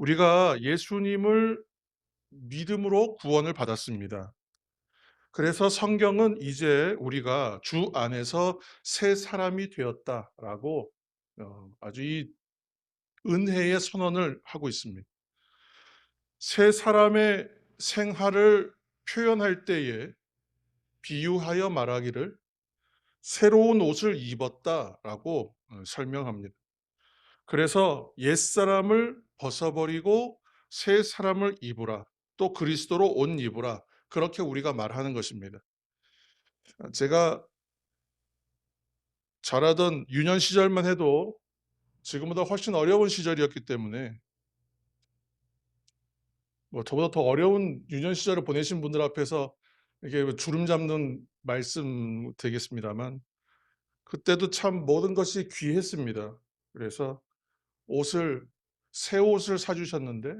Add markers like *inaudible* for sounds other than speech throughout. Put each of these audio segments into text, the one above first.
우리가 예수님을 믿음으로 구원을 받았습니다. 그래서 성경은 이제 우리가 주 안에서 새 사람이 되었다라고 어, 아주 이 은혜의 선언을 하고 있습니다. 새 사람의 생활을 표현할 때에 비유하여 말하기를 새로운 옷을 입었다라고 어, 설명합니다. 그래서 옛사람을 벗어버리고 새 사람을 입으라. 또 그리스도로 옷 입으라. 그렇게 우리가 말하는 것입니다. 제가 자라던 유년 시절만 해도 지금보다 훨씬 어려운 시절이었기 때문에 뭐 저보다 더 어려운 유년 시절을 보내신 분들 앞에서 이게 주름 잡는 말씀 되겠습니다만 그때도 참 모든 것이 귀했습니다. 그래서 옷을 새 옷을 사주셨는데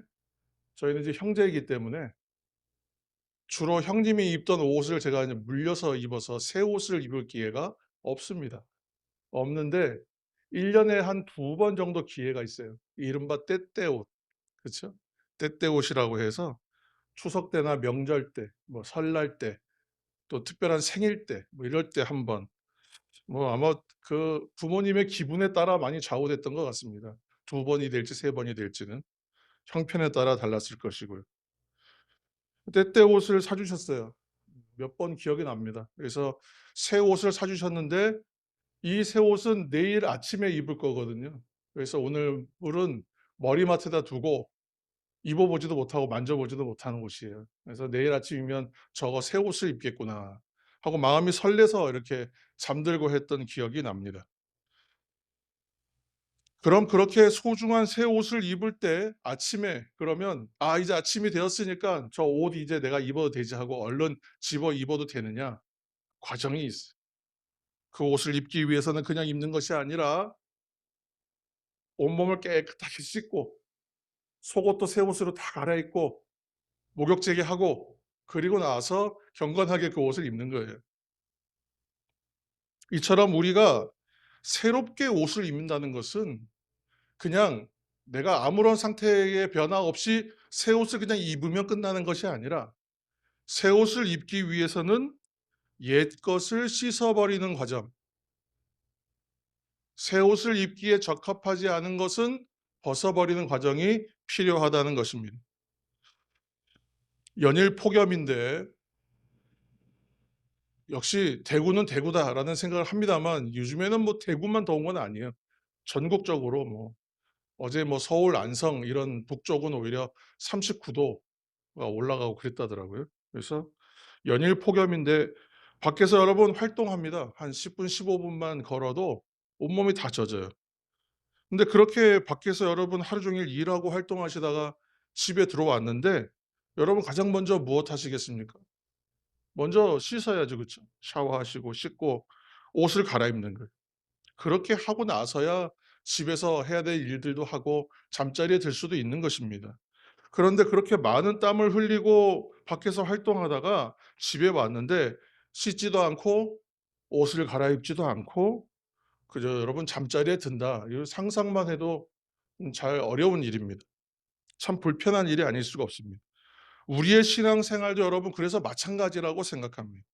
저희는 이제 형제이기 때문에 주로 형님이 입던 옷을 제가 이제 물려서 입어서 새 옷을 입을 기회가 없습니다. 없는데 1 년에 한 두 번 정도 기회가 있어요. 이른바 때때옷. 그쵸? 때때옷이라고 해서 추석 때나 명절 때, 뭐 설날 때, 또 특별한 생일 때, 뭐 이럴 때 한 번. 뭐 아마 그 부모님의 기분에 따라 많이 좌우됐던 것 같습니다. 두 번이 될지 세 번이 될지는 형편에 따라 달랐을 것이고요. 때때 옷을 사 주셨어요. 몇 번 기억이 납니다. 그래서 새 옷을 사 주셨는데 이 새 옷은 내일 아침에 입을 거거든요. 그래서 오늘은 머리맡에다 두고 입어 보지도 못하고 만져 보지도 못하는 옷이에요. 그래서 '내일 아침이면 저거 새 옷을 입겠구나.' 하고 마음이 설레서 이렇게 잠들고 했던 기억이 납니다. 그럼 그렇게 소중한 새 옷을 입을 때 아침에 그러면 '아 이제 아침이 되었으니까 저 옷 이제 내가 입어도 되지.' 하고 얼른 집어 입어도 되느냐? 과정이 있어요. 그 옷을 입기 위해서는 그냥 입는 것이 아니라 온몸을 깨끗하게 씻고 속옷도 새 옷으로 다 갈아입고 목욕제기 하고 그리고 나서 경건하게 그 옷을 입는 거예요. 이처럼 우리가 새롭게 옷을 입는다는 것은 그냥 내가 아무런 상태의 변화 없이 새 옷을 그냥 입으면 끝나는 것이 아니라 새 옷을 입기 위해서는 옛 것을 씻어버리는 과정. 새 옷을 입기에 적합하지 않은 것은 벗어버리는 과정이 필요하다는 것입니다. 연일 폭염인데 역시 '대구는 대구다.'라는 생각을 합니다만 요즘에는 뭐 대구만 더운 건 아니에요. 전국적으로 뭐 어제 뭐 서울 안성 이런 북쪽은 오히려 39 도가 올라가고 그랬다더라고요. 그래서 연일 폭염인데 밖에서 여러분 활동합니다. 한 10분 15 분만 걸어도 온몸이 다 젖어요. 근데 그렇게 밖에서 여러분 하루 종일 일하고 활동하시다가 집에 들어왔는데 여러분 가장 먼저 무엇 하시겠습니까? 먼저 씻어야죠. 그쵸? 샤워하시고 씻고 옷을 갈아입는 거예요. 그렇게 하고 나서야 집에서 해야 될 일들도 하고 잠자리에 들 수도 있는 것입니다. 그런데 그렇게 많은 땀을 흘리고 밖에서 활동하다가 집에 왔는데 씻지도 않고 옷을 갈아입지도 않고 그저 여러분 잠자리에 든다. 이 상상만 해도 음잘 어려운 일입니다. 참 불편한 일이 아닐 수가 없습니다. 우리의 신앙생활도 여러분 그래서 마찬가지라고 생각합니다.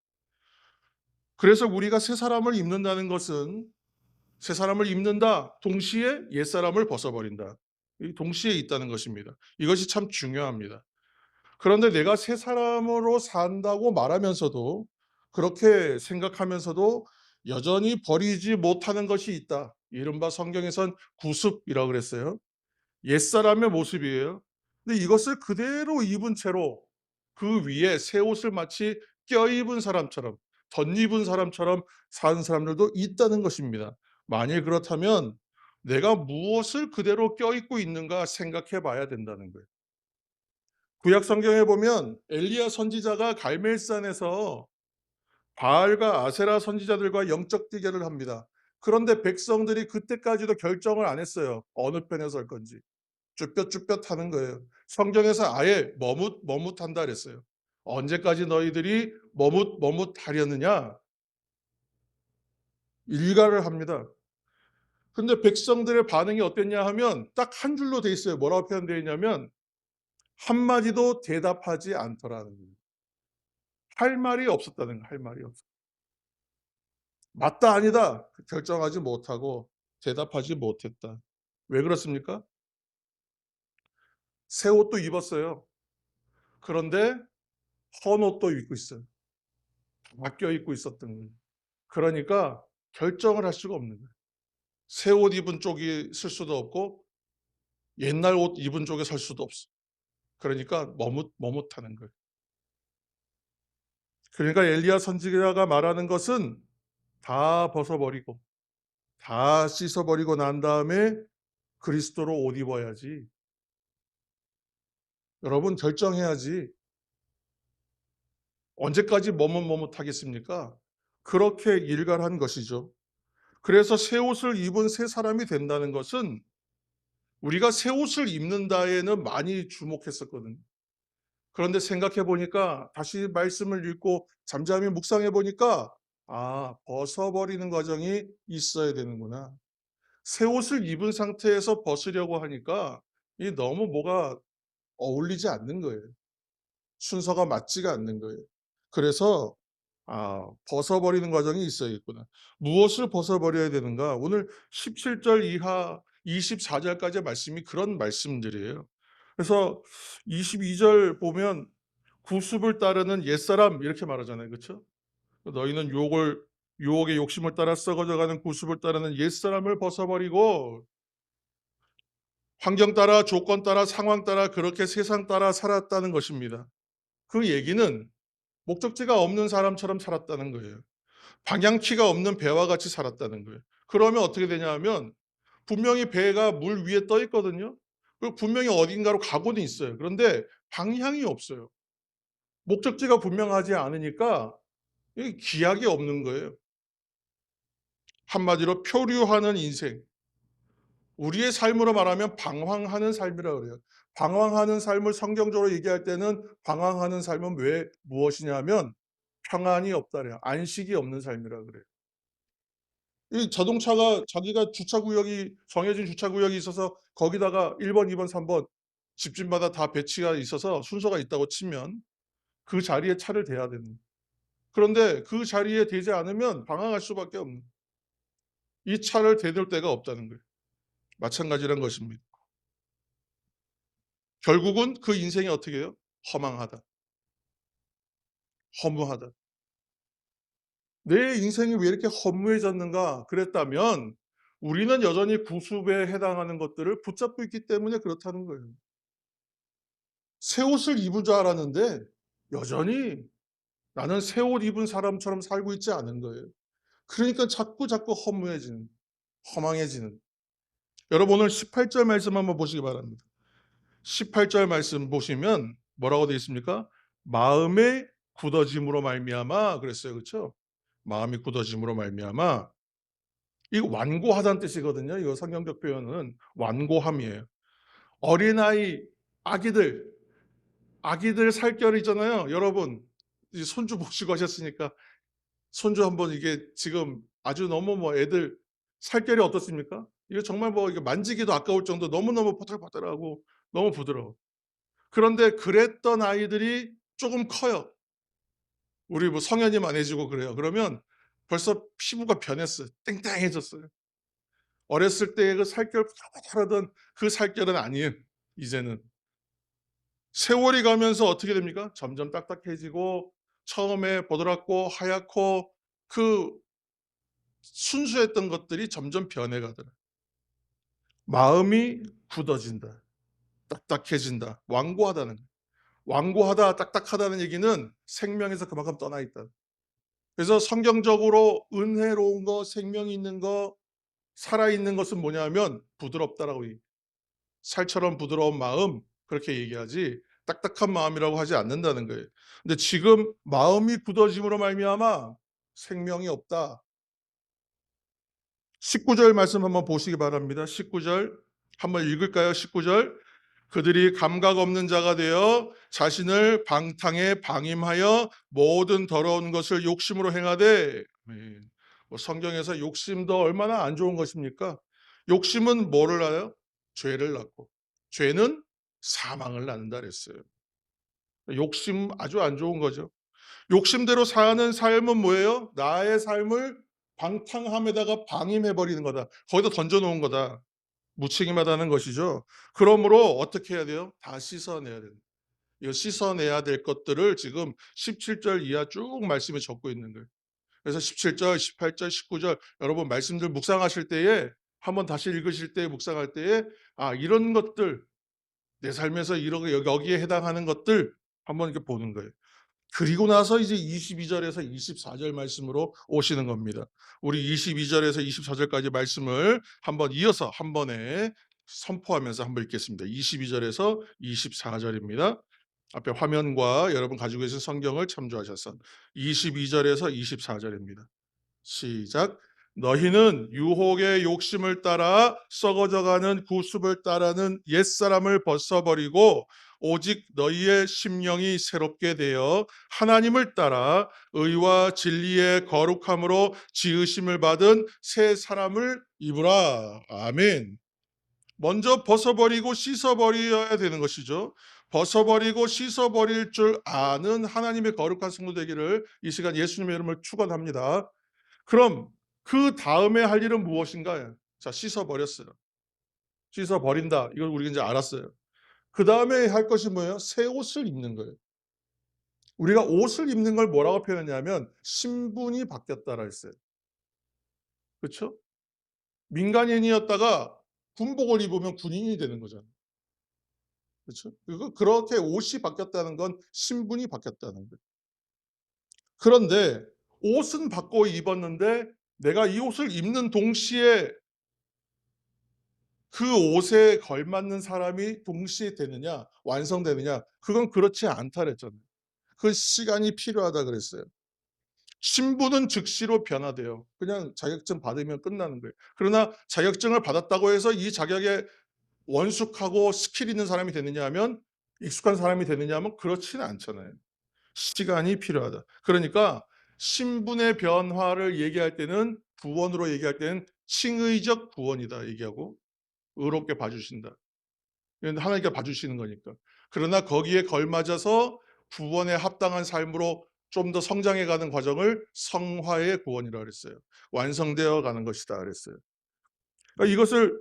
그래서 우리가 새 사람을 입는다는 것은 새 사람을 입는다 동시에 옛 사람을 벗어버린다. 이 동시에 있다는 것입니다. 이것이 참 중요합니다. 그런데 내가 새 사람으로 산다고 말하면서도 그렇게 생각하면서도 여전히 버리지 못하는 것이 있다. 이른바 성경에선 구습이라고 그랬어요. 옛사람의 모습이에요. 근데 이것을 그대로 입은 채로 그 위에 새 옷을 마치 껴입은 사람처럼 덧입은 사람처럼 사는 사람들도 있다는 것입니다. 만일 그렇다면 내가 무엇을 그대로 껴입고 있는가 생각해 봐야 된다는 거예요. 구약 성경에 보면 엘리야 선지자가 갈멜산에서 바알과 아세라 선지자들과 영적 대결을 합니다. 그런데 백성들이 그때까지도 결정을 안 했어요. 어느 편에 설 건지. 쭈뼛쭈뼛 하는 거예요. 성경에서 아예 머뭇 머뭇한다 그랬어요. 언제까지 너희들이 머뭇 머뭇하려느냐? 일가를 합니다. 근데 백성들의 반응이 어땠냐 하면 딱 한 줄로 돼 있어요. 뭐라고 표현되어 있냐면 한마디도 대답하지 않더라는 거예요. 할 말이 없었다는 거예요. 할 말이 없어. 맞다 아니다 결정하지 못하고 대답하지 못했다. 왜 그렇습니까? 새 옷도 입었어요. 그런데 헌 옷도 입고 있어요. 바뀌어 입고 있었던 거예요. 그러니까 결정을 할 수가 없는 거예요. 새 옷 입은 쪽이 쓸 수도 없고 옛날 옷 입은 쪽에 설 수도 없어. 그러니까 머뭇 머뭇하는 거예요. 그러니까 엘리야 선지자가 말하는 것은 다 벗어버리고 다 씻어버리고 난 다음에 그리스도로 옷 입어야지. 여러분 결정해야지. 언제까지 머뭇머뭇하겠습니까? 그렇게 일갈한 것이죠. 그래서 새 옷을 입은 새 사람이 된다는 것은 우리가 새 옷을 입는다에는 많이 주목했었거든요. 그런데 생각해 보니까 다시 말씀을 읽고 잠잠히 묵상해 보니까 아, 벗어버리는 과정이 있어야 되는구나. 새 옷을 입은 상태에서 벗으려고 하니까 이 너무 뭐가 어울리지 않는 거예요. 순서가 맞지가 않는 거예요. 그래서 아, 벗어버리는 과정이 있어야겠구나. 무엇을 벗어버려야 되는가? 오늘 17절 이하 24절까지의 말씀이 그런 말씀들이에요. 그래서 22절 보면 구습을 따르는 옛사람 이렇게 말하잖아요. 그렇죠? 너희는 욕을 유혹의 욕심을 따라 썩어져가는 구습을 따르는 옛사람을 벗어버리고 환경 따라 조건 따라 상황 따라 그렇게 세상 따라 살았다는 것입니다. 그 얘기는 목적지가 없는 사람처럼 살았다는 거예요. 방향키가 없는 배와 같이 살았다는 거예요. 그러면 어떻게 되냐 하면 분명히 배가 물 위에 떠 있거든요. 그리고 분명히 어딘가로 가고는 있어요. 그런데 방향이 없어요. 목적지가 분명하지 않으니까 기약이 없는 거예요. 한마디로 표류하는 인생. 우리의 삶으로 말하면 방황하는 삶이라 그래요. 방황하는 삶을 성경적으로 얘기할 때는 방황하는 삶은 왜 무엇이냐면 평안이 없다래요. 안식이 없는 삶이라 그래요. 이 자동차가 자기가 주차 구역이 정해진 주차 구역이 있어서 거기다가 1번, 2번, 3번 집집마다 다 배치가 있어서 순서가 있다고 치면 그 자리에 차를 대야 되는. 그런데 그 자리에 대지 않으면 방황할 수밖에 없는 이 차를 대들 데가 없다는 거예요. 마찬가지란 것입니다. 결국은 그 인생이 어떻게 해요? 허망하다. 허무하다. 내 인생이 왜 이렇게 허무해졌는가 그랬다면 우리는 여전히 구습에 해당하는 것들을 붙잡고 있기 때문에 그렇다는 거예요. 새 옷을 입은 줄 알았는데 여전히 나는 새 옷 입은 사람처럼 살고 있지 않은 거예요. 그러니까 자꾸 자꾸 허무해지는, 허망해지는. 여러분 오늘 18절 말씀 한번 보시기 바랍니다. 18절 말씀 보시면 뭐라고 되어 있습니까? 마음의 굳어짐으로 말미암아 그랬어요. 그렇죠? 마음이 굳어짐으로 말미암아 이거 완고하다는 뜻이거든요. 이거 성경적 표현은 완고함이에요. 어린아이 아기들 아기들 살결 있잖아요. 여러분 손주 보시고 하셨으니까 손주 한번 이게 지금 아주 너무 뭐 애들 살결이 어떻습니까? 이거 정말 뭐 이게 만지기도 아까울 정도 너무너무 포들포들하고 너무 부드러워. 그런데 그랬던 아이들이 조금 커요. 우리 뭐 성현이 만해지고 그래요. 그러면 벌써 피부가 변했어요. 땡땡해졌어요. 어렸을 때그 살결 포들포들하던 그 살결은 아니에요. 이제는 세월이 가면서 어떻게 됩니까? 점점 딱딱해지고 처음에 보드랍고 하얗고 그 순수했던 것들이 점점 변해가더라. 마음이 굳어진다. 딱딱해진다. 완고하다는. 완고하다, 딱딱하다는 얘기는 생명에서 그만큼 떠나 있다. 그래서 성경적으로 은혜로운 거, 생명 있는 거, 살아있는 것은 뭐냐면 부드럽다라고 얘기해요. 살처럼 부드러운 마음 그렇게 얘기하지 딱딱한 마음이라고 하지 않는다는 거예요. 근데 지금 마음이 굳어짐으로 말미암아 생명이 없다. 19절 말씀 한번 보시기 바랍니다. 19절 한번 읽을까요? 19절 그들이 감각 없는 자가 되어 자신을 방탕에 방임하여 모든 더러운 것을 욕심으로 행하되 뭐 성경에서 욕심도 얼마나 안 좋은 것입니까? 욕심은 뭐를 낳아요? 죄를 낳고 죄는 사망을 낳는다 그랬어요. 욕심 아주 안 좋은 거죠. 욕심대로 사는 삶은 뭐예요? 나의 삶을 방탕함에다가 방임해 버리는 거다. 거기다 던져 놓은 거다. 무책임하다는 것이죠. 그러므로 어떻게 해야 돼요? 다 씻어내야 된다. 이거 씻어내야 될 것들을 지금 17절 이하 쭉 말씀에 적고 있는 거예요. 그래서 17절, 18절, 19절 여러분 말씀들 묵상하실 때에 한번 다시 읽으실 때 묵상할 때에 아 이런 것들 내 삶에서 이런 여기- 여기에 해당하는 것들 한번 이렇게 보는 거예요. 그리고 나서 이제 22절에서 24절 말씀으로 오시는 겁니다. 우리 22절에서 24절까지 말씀을 한번 이어서 한 번에 선포하면서 한번 읽겠습니다. 22절에서 24절입니다. 앞에 화면과 여러분 가지고 계신 성경을 참조하셔서 22절에서 24절입니다. 시작. 너희는 유혹의 욕심을 따라 썩어져가는 구습을 따르는 옛사람을 벗어버리고 오직 너희의 심령이 새롭게 되어 하나님을 따라 의와 진리의 거룩함으로 지으심을 받은 새 사람을 입으라. 아멘. 먼저 벗어버리고 씻어버려야 되는 것이죠. 벗어버리고 씻어버릴 줄 아는 하나님의 거룩한 성도 되기를 이 시간 예수님의 이름을 축원합니다. 그럼 그 다음에 할 일은 무엇인가요? 자, 씻어버렸어요. 씻어버린다. 이걸 우리가 이제 알았어요. 그 다음에 할 것이 뭐예요? 새 옷을 입는 거예요. 우리가 옷을 입는 걸 뭐라고 표현했냐면 신분이 바뀌었다라 했어요. 그렇죠? 민간인이었다가 군복을 입으면 군인이 되는 거잖아요. 그렇죠? 그렇게 옷이 바뀌었다는 건 신분이 바뀌었다는 거예요. 그런데 옷은 바꿔 입었는데 내가 이 옷을 입는 동시에 그 옷에 걸맞는 사람이 동시에 되느냐, 완성되느냐, 그건 그렇지 않다 그랬잖아요. 그 시간이 필요하다 그랬어요. 신분은 즉시로 변화돼요. 그냥 자격증 받으면 끝나는 거예요. 그러나 자격증을 받았다고 해서 이 자격에 원숙하고 스킬 있는 사람이 되느냐 하면 익숙한 사람이 되느냐 하면 그렇지는 않잖아요. 시간이 필요하다. 그러니까 신분의 변화를 얘기할 때는 구원으로 얘기할 때는 칭의적 구원이다 얘기하고 의롭게 봐주신다. 하나님께 봐주시는 거니까. 그러나 거기에 걸맞아서 구원에 합당한 삶으로 좀 더 성장해 가는 과정을 성화의 구원이라고 그랬어요. 완성되어 가는 것이다 그랬어요. 그러니까 이것을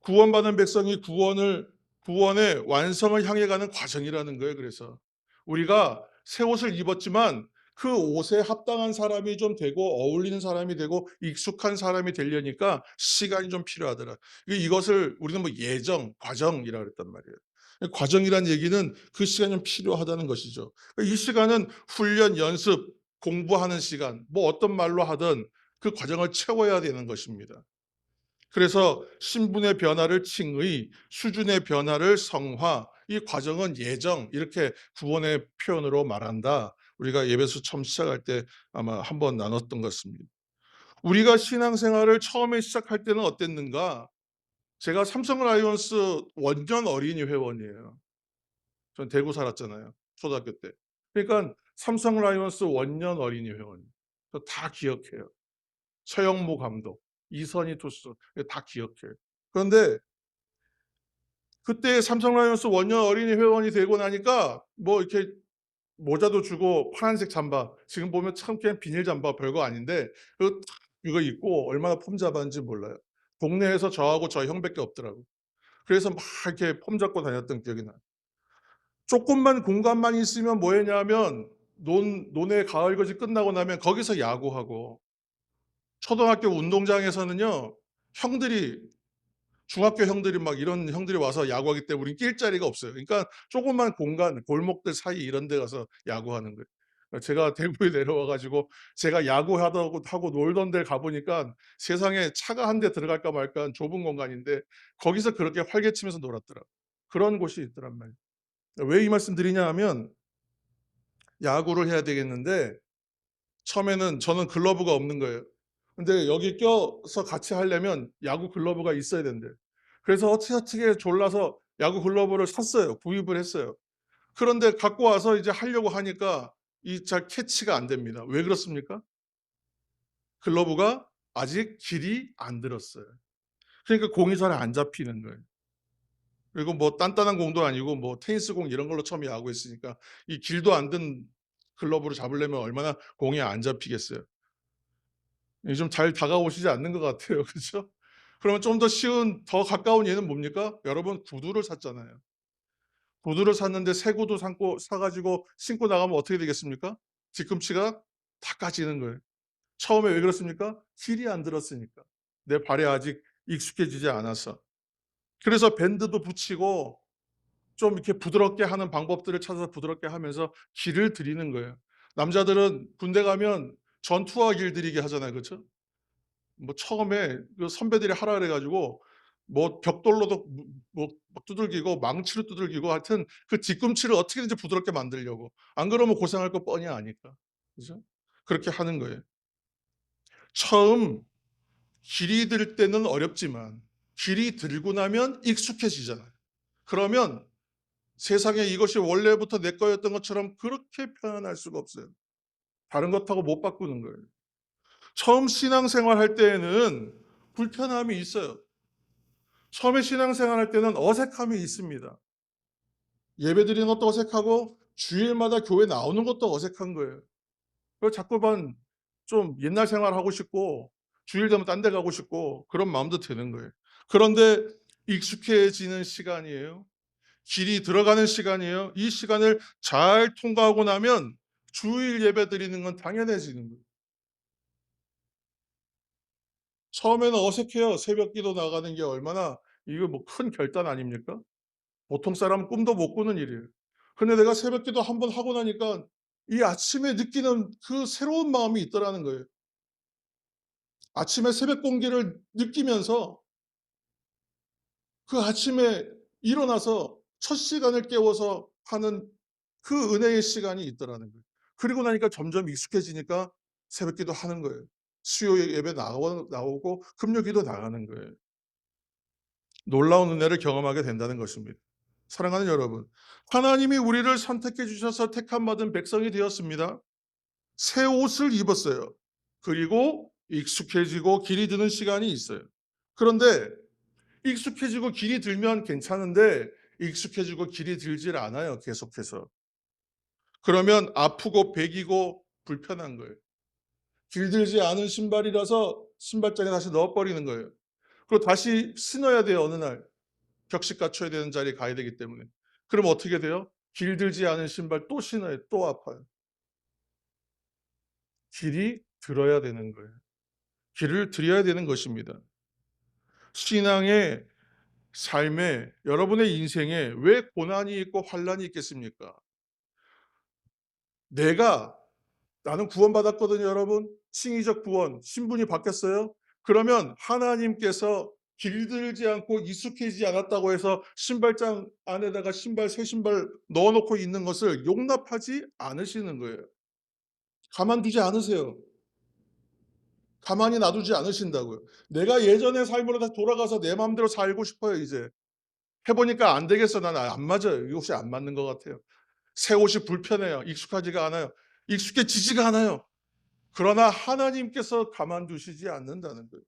구원받은 백성이 구원을 구원의 완성을 향해 가는 과정이라는 거예요. 그래서 우리가 새 옷을 입었지만 그 옷에 합당한 사람이 좀 되고 어울리는 사람이 되고 익숙한 사람이 되려니까 시간이 좀 필요하더라. 이- 이것을 우리는 뭐 예정, 과정이라 그랬단 말이에요. 과정이란 얘기는 그 시간이 좀 필요하다는 것이죠. 이 시간은 훈련, 연습, 공부하는 시간, 뭐 어떤 말로 하든 그 과정을 채워야 되는 것입니다. 그래서 신분의 변화를 칭의, 수준의 변화를 성화, 이 과정은 예정 이렇게 구원의 표현으로 말한다. 우리가 예배소 처음 시작할 때 아마 한번 나눴던 것 같습니다. 우리가 신앙생활을 처음에 시작할 때는 어땠는가? 제가 삼성 라이온스 원년 어린이 회원이에요. 전 대구 살았잖아요. 초등학교 때. 그러니까 삼성 라이온스 원년 어린이 회원. 저다 기억해요. 최영무 감독, 이선희 투수 다 기억해요. 그런데 그때 삼성 라이온스 원년 어린이 회원이 되고 나니까 뭐 이렇게 모자도 주고 파란색 잠바 지금 보면 참 그냥 비닐 잠바 별거 아닌데 이거 입고 얼마나 폼 잡았는지 몰라요. 동네에서 저하고 저 형밖에 없더라고. 그래서 막 이렇게 폼 잡고 다녔던 기억이 나요. 조금만 공간만 있으면 뭐 했냐면 논 논의 가을것이 끝나고 나면 거기서 야구하고 초등학교 운동장에서는요. 형들이 중학교 형들이 막 이런 형들이 와서 야구하기 때문에 우린 낄 자리가 없어요. 그러니까 조그만 공간 골목들 사이 이런 데 가서 야구하는 거예요. 그러니까 제가 *laughs* 대구에 내려와 가지고 제가 야구하다고 하고 놀던 데를 가 보니까 세상에 차가 한 대 들어갈까 말까 한 좁은 공간인데 거기서 그렇게 활개치면서 놀았더라고요. 그런 곳이 있더란 말이에요. 왜 이 말씀 드리냐 하면 야구를 해야 되겠는데 처음에는 저는 글러브가 없는 거예요. 근데 여기 껴서 같이 하려면 야구 글러브가 있어야 된대요. 그래서 어떻게 졸라서 야구 글러브를 샀어요. 구입을 했어요. 그런데 갖고 와서 이제 하려고 하니까 이 잘 캐치가 안 됩니다. 왜 그렇습니까? 글러브가 아직 길이 안 들었어요. 그러니까 공이 잘 안 잡히는 거예요. 그리고 뭐 단단한 공도 아니고 뭐 테니스 공 이런 걸로 처음 야구 했으니까 이 길도 안 든 글러브로 잡으려면 얼마나 공이 안 잡히겠어요. 좀 잘 다가오시지 않는 것 같아요. *laughs* 그죠? 그러면 좀 더 쉬운 더 가까운 예는 뭡니까? 여러분 구두를 샀잖아요. 구두를 샀는데 새 구두 산고 사 가지고 신고 나가면 어떻게 되겠습니까? 뒤꿈치가 다 까지는 거예요. 처음에 왜 그렇습니까? 힐이 안 들었으니까. 내 발에 아직 익숙해지지 않아서. 그래서 밴드도 붙이고 좀 이렇게 부드럽게 하는 방법들을 찾아서 부드럽게 하면서 길을 들이는 거예요. 남자들은 군대 가면 전투화 길 들이게 하잖아요. 그렇죠? 뭐 처음에 그 선배들이 하라 그래 가지고 뭐 벽돌로도 무뭐막 두들기고 망치로 두들기고 하여튼 그 뒤꿈치를 어떻게든지 부드럽게 만들려고. 안 그러면 고생할 거 뻔히 아니까. 그죠? 그렇게 하는 거예요. 처음 길이 들 때는 어렵지만 길이 들고 나면 익숙해지잖아요. 그러면 세상에 이것이 원래부터 내 거였던 것처럼 그렇게 편안할 수가 없어요. 다른 것하고 못 바꾸는 거예요. 처음 신앙생활 할 때에는 불편함이 있어요. 처음에 신앙생활 할 때는 어색함이 있습니다. 예배 드리는 것도 어색하고 주일마다 교회 나오는 것도 어색한 거예요. 그래서 자꾸만 좀 옛날 생활 하고 싶고 주일 되면 딴 데 가고 싶고 그런 마음도 드는 거예요. 그런데 익숙해지는 시간이에요. 길이 들어가는 시간이에요. 이 시간을 잘 통과하고 나면 주일 예배 드리는 건 당연해지는 거예요. 처음에는 어색해요. 새벽 기도 나가는 게 얼마나 이거 뭐 큰 결단 아닙니까? 보통 사람은 꿈도 못 꾸는 일이에요. 근데 내가 새벽 기도 한 번 하고 나니까 이 아침에 느끼는 그 새로운 마음이 있더라는 거예요. 아침에 새벽 공기를 느끼면서 그 아침에 일어나서 첫 시간을 깨워서 하는 그 은혜의 시간이 있더라는 거예요. 그리고 나니까 점점 익숙해지니까 새벽 기도 하는 거예요. 수요 예배 나오, 나오고 금요 기도 나가는 거예요. 놀라운 은혜를 경험하게 된다는 것입니다. 사랑하는 여러분, 하나님이 우리를 선택해 주셔서 택함 받은 백성이 되었습니다. 새 옷을 입었어요. 그리고 익숙해지고 길이 드는 시간이 있어요. 그런데 익숙해지고 길이 들면 괜찮은데 익숙해지고 길이 들질 않아요. 계속해서. 그러면 아프고 배기고 불편한 거예요. 길들지 않은 신발이라서 신발장에 다시 넣어버리는 거예요. 그리고 다시 신어야 돼요. 어느 날. 격식 갖춰야 되는 자리에 가야 되기 때문에. 그럼 어떻게 돼요? 길들지 않은 신발 또 신어요. 또 아파요. 길이 들어야 되는 거예요. 길을 들여야 되는 것입니다. 신앙의 삶에 여러분의 인생에 왜 고난이 있고 환란이 있겠습니까? 내가 나는 구원받았거든요, 여러분. 칭의적 구원, 신분이 바뀌었어요. 그러면 하나님께서 길들지 않고 익숙해지지 않았다고 해서 신발장 안에다가 신발 새 신발 넣어놓고 있는 것을 용납하지 않으시는 거예요. 가만두지 않으세요. 가만히 놔두지 않으신다고요. 내가 예전의 삶으로 다시 돌아가서 내 마음대로 살고 싶어요, 이제. 해보니까 안 되겠어. 나는 안 맞아요. 이 옷이 안 맞는 것 같아요. 새 옷이 불편해요. 익숙하지가 않아요. 익숙해지지가 않아요. 그러나 하나님께서 가만두시지 않는다는 거예요.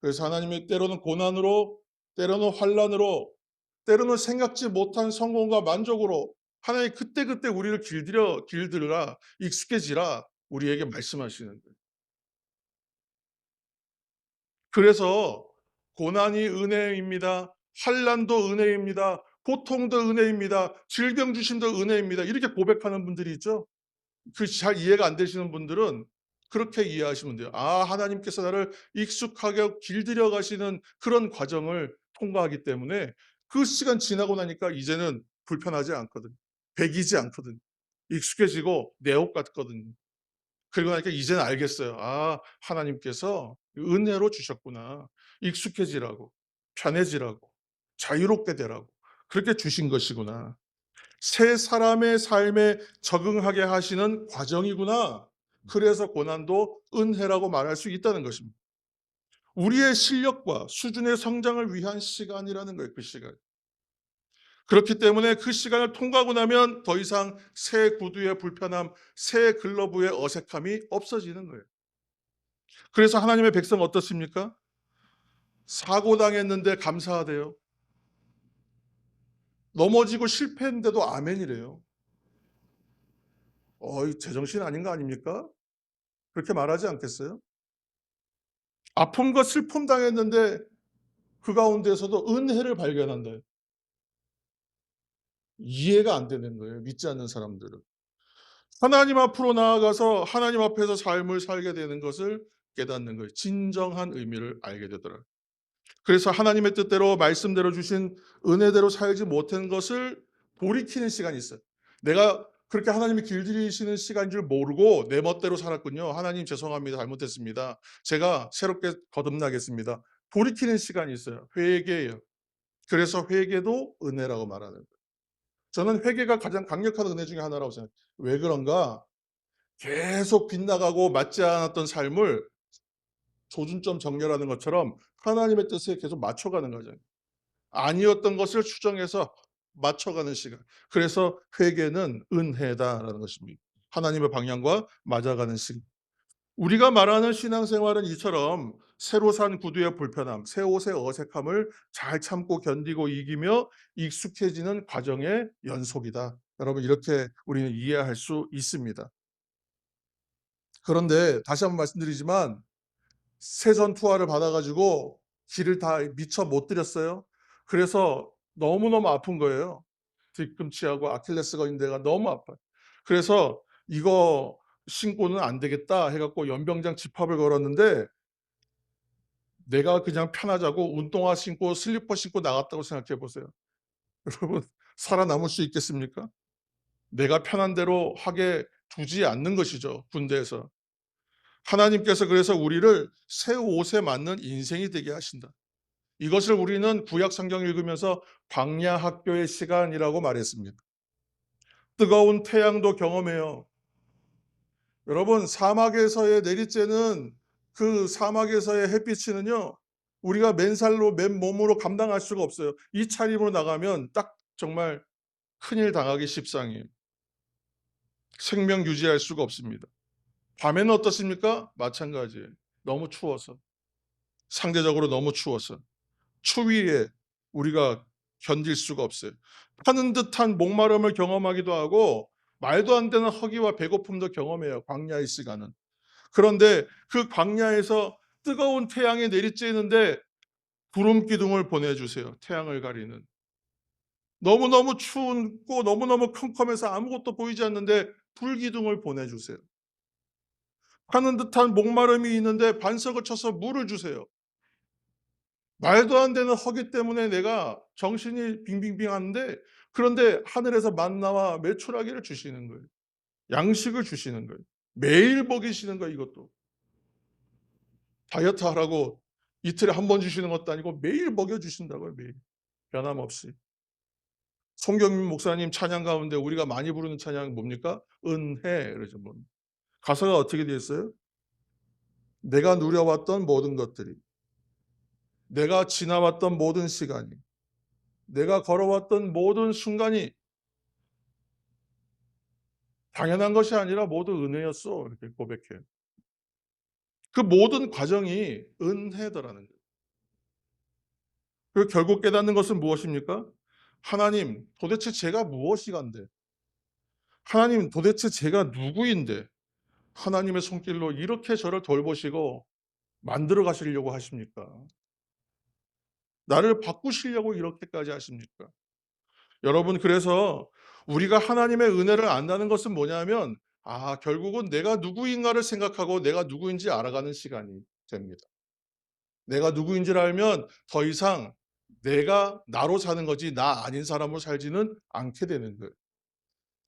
그래서 하나님의 때로는 고난으로, 때로는 환란으로, 때로는 생각지 못한 성공과 만족으로 하나님 그때그때 우리를 길들여 길들라 익숙해지라 우리에게 말씀하시는 거예요. 그래서 고난이 은혜입니다. 환란도 은혜입니다. 고통도 은혜입니다. 질병 주심도 은혜입니다. 이렇게 고백하는 분들이 있죠. 그 잘 이해가 안 되시는 분들은 그렇게 이해하시면 돼요. 아, 하나님께서 나를 익숙하게 길들여 가시는 그런 과정을 통과하기 때문에 그 시간 지나고 나니까 이제는 불편하지 않거든요. 배기지 않거든요. 익숙해지고 내 옷 같거든요. 그리고 나니까 이제는 알겠어요. 아, 하나님께서 은혜로 주셨구나. 익숙해지라고, 편해지라고, 자유롭게 되라고. 그렇게 주신 것이구나. 새 사람의 삶에 적응하게 하시는 과정이구나. 그래서 고난도 은혜라고 말할 수 있다는 것입니다. 우리의 실력과 수준의 성장을 위한 시간이라는 거예요. 그 시간. 그렇기 때문에 그 시간을 통과하고 나면 더 이상 새 구두의 불편함, 새 글러브의 어색함이 없어지는 거예요. 그래서 하나님의 백성 어떻습니까? 사고 당했는데 감사하대요. 넘어지고 실패했는데도 아멘이래요. 어이 제정신 아닌 거 아닙니까? 그렇게 말하지 않겠어요? 아픔과 슬픔 당했는데 그 가운데서도 은혜를 발견한다. 이해가 안 되는 거예요. 믿지 않는 사람들은. 하나님 앞으로 나아가서 하나님 앞에서 삶을 살게 되는 것을 깨닫는 거예요. 진정한 의미를 알게 되더라고요. 그래서 하나님의 뜻대로 말씀대로 주신 은혜대로 살지 못한 것을 돌이키는 시간이 있어요. 내가 그렇게 하나님이 길들이시는 시간인 줄 모르고 내 멋대로 살았군요. 하나님 죄송합니다. 잘못했습니다. 제가 새롭게 거듭나겠습니다. 돌이키는 시간이 있어요. 회개예요. 그래서 회개도 은혜라고 말하는 거예요. 저는 회개가 가장 강력한 은혜 중에 하나라고 생각해요. 왜 그런가? 계속 빗나가고 맞지 않았던 삶을 조준점 정렬하는 것처럼 하나님의 뜻에 계속 맞춰가는 거잖아요. 아니었던 것을 추정해서 맞춰가는 시간. 그래서 회개는 은혜다라는 것입니다. 하나님의 방향과 맞아가는 시간. 우리가 말하는 신앙생활은 이처럼 새로 산 구두의 불편함, 새 옷의 어색함을 잘 참고 견디고 이기며 익숙해지는 과정의 연속이다. 여러분 이렇게 우리는 이해할 수 있습니다. 그런데 다시 한번 말씀드리지만 세전 투하를 받아가지고 길을 다 미처 못 드렸어요. 그래서 너무너무 아픈 거예요. 뒤꿈치하고 아킬레스건인데가 너무 아파요. 그래서 이거 신고는 안 되겠다 해갖고 연병장 집합을 걸었는데 내가 그냥 편하자고 운동화 신고 슬리퍼 신고 나갔다고 생각해 보세요. *laughs* 여러분 살아남을 수 있겠습니까? 내가 편한 대로 하게 두지 않는 것이죠. 군대에서. 하나님께서 그래서 우리를 새 옷에 맞는 인생이 되게 하신다. 이것을 우리는 구약 성경 읽으면서 광야 학교의 시간이라고 말했습니다. 뜨거운 태양도 경험해요. 여러분 사막에서의 내리쬐는 그 사막에서의 햇빛이는요. 우리가 맨살로 맨몸으로 감당할 수가 없어요. 이 차림으로 나가면 딱 정말 큰일 당하기 십상이에요. 생명 유지할 수가 없습니다. 밤에는 어떻습니까? 마찬가지예요. 너무 추워서. 상대적으로 너무 추워서. 추위에 우리가 견딜 수가 없어요. 타는 듯한 목마름을 경험하기도 하고 말도 안 되는 허기와 배고픔도 경험해요. 광야의 시간은. 그런데 그 광야에서 뜨거운 태양이 내리쬐는데 구름 기둥을 보내주세요. 태양을 가리는. 너무너무 추운고 너무너무 컴컴해서 아무것도 보이지 않는데 불 기둥을 보내주세요. 하는 듯한 목마름이 있는데 반석을 쳐서 물을 주세요. 말도 안 되는 허기 때문에 내가 정신이 빙빙빙 하는데 그런데 하늘에서 만나와 메추라기를 주시는 거예요. 양식을 주시는 거예요. 매일 먹이시는 거예요, 이것도. 다이어트 하라고 이틀에 한 번 주시는 것도 아니고 매일 먹여주신다고요, 매일. 변함없이. 송경민 목사님 찬양 가운데 우리가 많이 부르는 찬양은 뭡니까? 은혜. 그러죠. 뭐. 가사가 어떻게 되어 있어요? 내가 누려왔던 모든 것들이, 내가 지나왔던 모든 시간이, 내가 걸어왔던 모든 순간이 당연한 것이 아니라 모두 은혜였어. 이렇게 고백해요. 그 모든 과정이 은혜더라는 거예요. 그리고 결국 깨닫는 것은 무엇입니까? 하나님, 도대체 제가 무엇이간데? 하나님, 도대체 제가 누구인데? 하나님의 손길로 이렇게 저를 돌보시고 만들어 가시려고 하십니까? 나를 바꾸시려고 이렇게까지 하십니까? 여러분, 그래서 우리가 하나님의 은혜를 안다는 것은 뭐냐면, 아, 결국은 내가 누구인가를 생각하고 내가 누구인지 알아가는 시간이 됩니다. 내가 누구인지를 알면 더 이상 내가 나로 사는 거지 나 아닌 사람으로 살지는 않게 되는 거예요.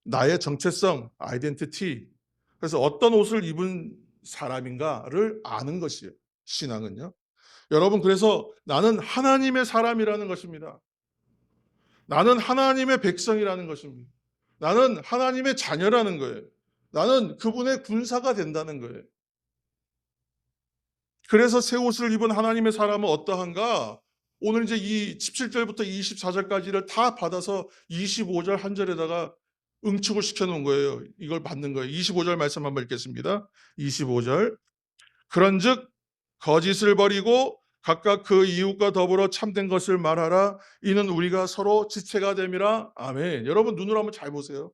나의 정체성, 아이덴티티. 그래서 어떤 옷을 입은 사람인가를 아는 것이에요. 신앙은요. 여러분 그래서 나는 하나님의 사람이라는 것입니다. 나는 하나님의 백성이라는 것입니다. 나는 하나님의 자녀라는 거예요. 나는 그분의 군사가 된다는 거예요. 그래서 새 옷을 입은 하나님의 사람은 어떠한가? 오늘 이제 이 17절부터 24절까지를 다 받아서 25절 한 절에다가 응축을 시켜 놓은 거예요. 이걸 받는 거예요. 25절 말씀 한번 읽겠습니다. 25절. 그런 즉 거짓을 버리고 각각 그 이웃과 더불어 참된 것을 말하라. 이는 우리가 서로 지체가 됨이라. 아멘. 여러분 눈으로 한번 잘 보세요.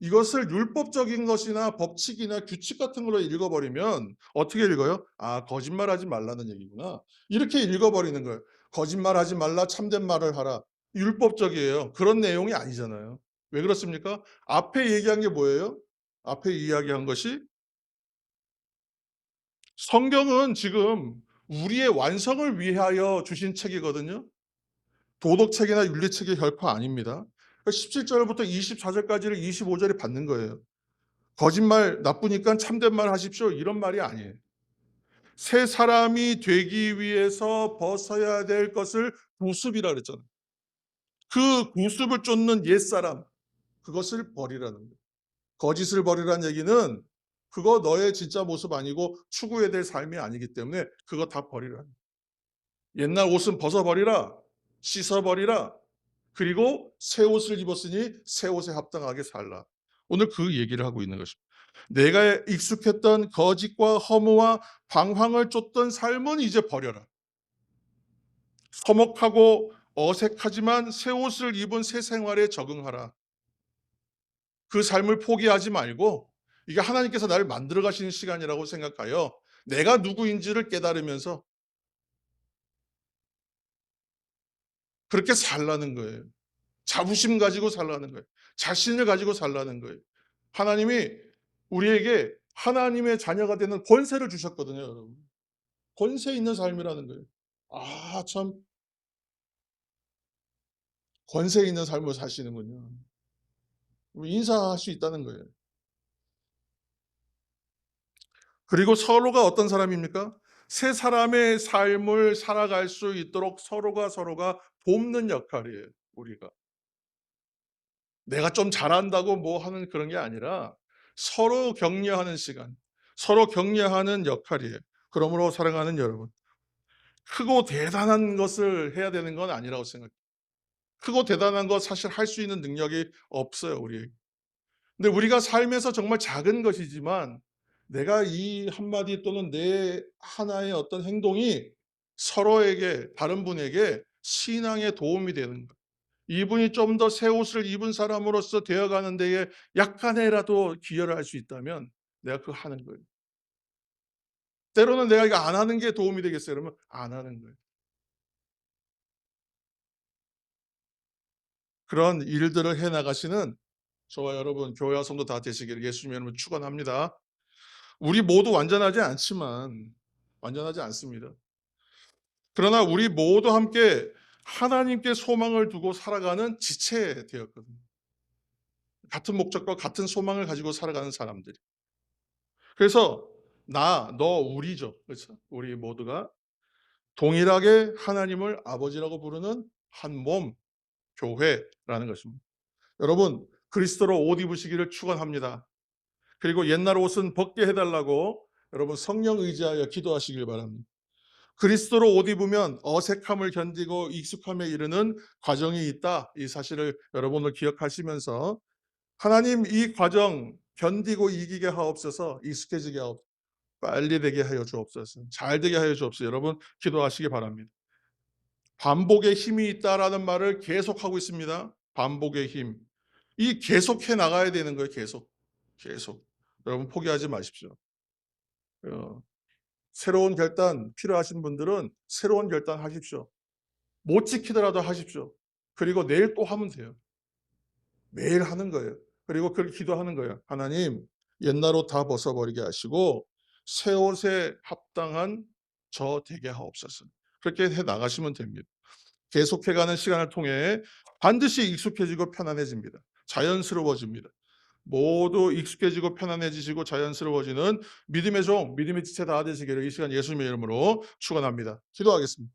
이것을 율법적인 것이나 법칙이나 규칙 같은 걸로 읽어버리면 어떻게 읽어요? 아 거짓말하지 말라는 얘기구나. 이렇게 읽어버리는 거예요. 거짓말하지 말라 참된 말을 하라. 율법적이에요. 그런 내용이 아니잖아요. 왜 그렇습니까? 앞에 얘기한 게 뭐예요? 앞에 이야기한 것이 성경은 지금 우리의 완성을 위하여 주신 책이거든요. 도덕책이나 윤리책이 결코 아닙니다. 17절부터 24절까지를 25절에 받는 거예요. 거짓말 나쁘니까 참된 말 하십시오. 이런 말이 아니에요. 새 사람이 되기 위해서 벗어야 될 것을 구습이라 그랬잖아요. 그 구습을 쫓는 옛사람, 그것을 버리라는 거예요. 거짓을 버리라는 얘기는 그거 너의 진짜 모습 아니고 추구해야 될 삶이 아니기 때문에 그거 다 버리라. 옛날 옷은 벗어버리라. 씻어버리라. 그리고 새 옷을 입었으니 새 옷에 합당하게 살라. 오늘 그 얘기를 하고 있는 것입니다. 내가 익숙했던 거짓과 허무와 방황을 쫓던 삶은 이제 버려라. 서먹하고 어색하지만 새 옷을 입은 새 생활에 적응하라. 그 삶을 포기하지 말고 이게 하나님께서 나를 만들어 가시는 시간이라고 생각하여 내가 누구인지를 깨달으면서 그렇게 살라는 거예요. 자부심 가지고 살라는 거예요. 자신을 가지고 살라는 거예요. 하나님이 우리에게 하나님의 자녀가 되는 권세를 주셨거든요, 여러분. 권세 있는 삶이라는 거예요. 아, 참 권세 있는 삶을 사시는군요. 인사할 수 있다는 거예요. 그리고 서로가 어떤 사람입니까? 새 사람의 삶을 살아갈 수 있도록 서로가 서로가 돕는 역할이에요, 우리가. 내가 좀 잘한다고 뭐 하는 그런 게 아니라 서로 격려하는 시간, 서로 격려하는 역할이에요. 그러므로 사랑하는 여러분, 크고 대단한 것을 해야 되는 건 아니라고 생각해요. 크고 대단한 것 사실 할 수 있는 능력이 없어요, 우리에게. 근데 우리가 삶에서 정말 작은 것이지만 내가 이 한마디 또는 내 하나의 어떤 행동이 서로에게 다른 분에게 신앙에 도움이 되는 것. 이분이 좀 더 새 옷을 입은 사람으로서 되어가는 데에 약간이라도 기여를 할 수 있다면 내가 그거 하는 거예요. 때로는 내가 이거 안 하는 게 도움이 되겠어요. 그러면 안 하는 거예요. 그런 일들을 해 나가시는 저와 여러분 교회 와 성도 다 되시기를 예수님 이름으로 축원합니다. 우리 모두 완전하지 않지만 완전하지 않습니다. 그러나 우리 모두 함께 하나님께 소망을 두고 살아가는 지체 되었거든요. 같은 목적과 같은 소망을 가지고 살아가는 사람들이. 그래서 나, 너, 우리죠. 그렇죠? 우리 모두가 동일하게 하나님을 아버지라고 부르는 한 몸, 교회라는 것입니다. 여러분, 그리스도로 옷 입으시기를 축원합니다. 그리고 옛날 옷은 벗게 해달라고 여러분 성령 의지하여 기도하시길 바랍니다. 그리스도로 옷 입으면 어색함을 견디고 익숙함에 이르는 과정이 있다. 이 사실을 여러분을 기억하시면서 하나님 이 과정 견디고 이기게 하옵소서 익숙해지게 하옵소서 빨리 되게 하여 주옵소서 잘 되게 하여 주옵소서 여러분 기도하시기 바랍니다. 반복의 힘이 있다라는 말을 계속하고 있습니다. 반복의 힘. 이 계속해 나가야 되는 거예요. 계속. 계속. 여러분 포기하지 마십시오. 어, 새로운 결단 필요하신 분들은 새로운 결단 하십시오. 못 지키더라도 하십시오. 그리고 내일 또 하면 돼요. 매일 하는 거예요. 그리고 그렇게 기도하는 거예요. 하나님, 옛날 옷 다 벗어버리게 하시고 새 옷에 합당한 저 되게 하옵소서. 그렇게 해 나가시면 됩니다. 계속해가는 시간을 통해 반드시 익숙해지고 편안해집니다. 자연스러워집니다. 모두 익숙해지고 편안해지시고 자연스러워지는 믿음의 종, 믿음의 지체 다 되시기를 이 시간 예수님의 이름으로 축원합니다. 기도하겠습니다.